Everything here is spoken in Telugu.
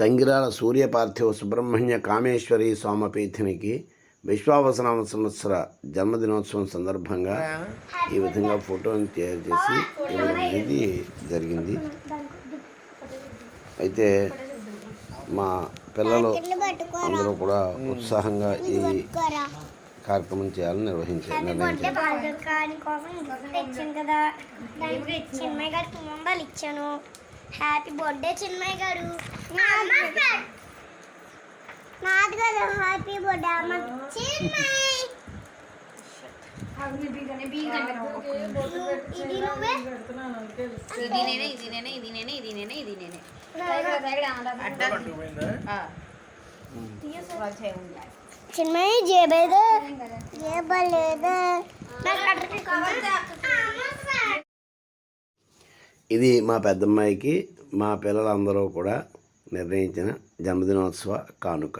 తంగిరాల సూర్య పార్థివ సుబ్రహ్మణ్య కామేశ్వరి సోమపీఠినికి విశ్వావసనామ సంవత్సర జన్మదినోత్సవం సందర్భంగా ఈ విధంగా ఫోటోని తయారు చేసి ఇవ్వడం అనేది జరిగింది. అయితే మా పిల్లలు అందరూ కూడా ఉత్సాహంగా ఈ కార్యక్రమం చేయాలని నిర్వహించారు నిర్ణయించారు. చిన్మయ్య హ్యాపీ బర్త్డే చిన్మయ్య గారు నాది కదా హ్యాపీ బర్త్డే అమ్మ చిన్మయ్ ఇది నేనే ఇది నేనే ఇది నేనే ఇది నేనే ఇది నేనే చిన్మయ్య జేబేదా జేబలేదా ఇది మా పెద్దమ్మాయికి మా పిల్లలందరూ కూడా నిర్ణయించిన జన్మదినోత్సవ కానుక.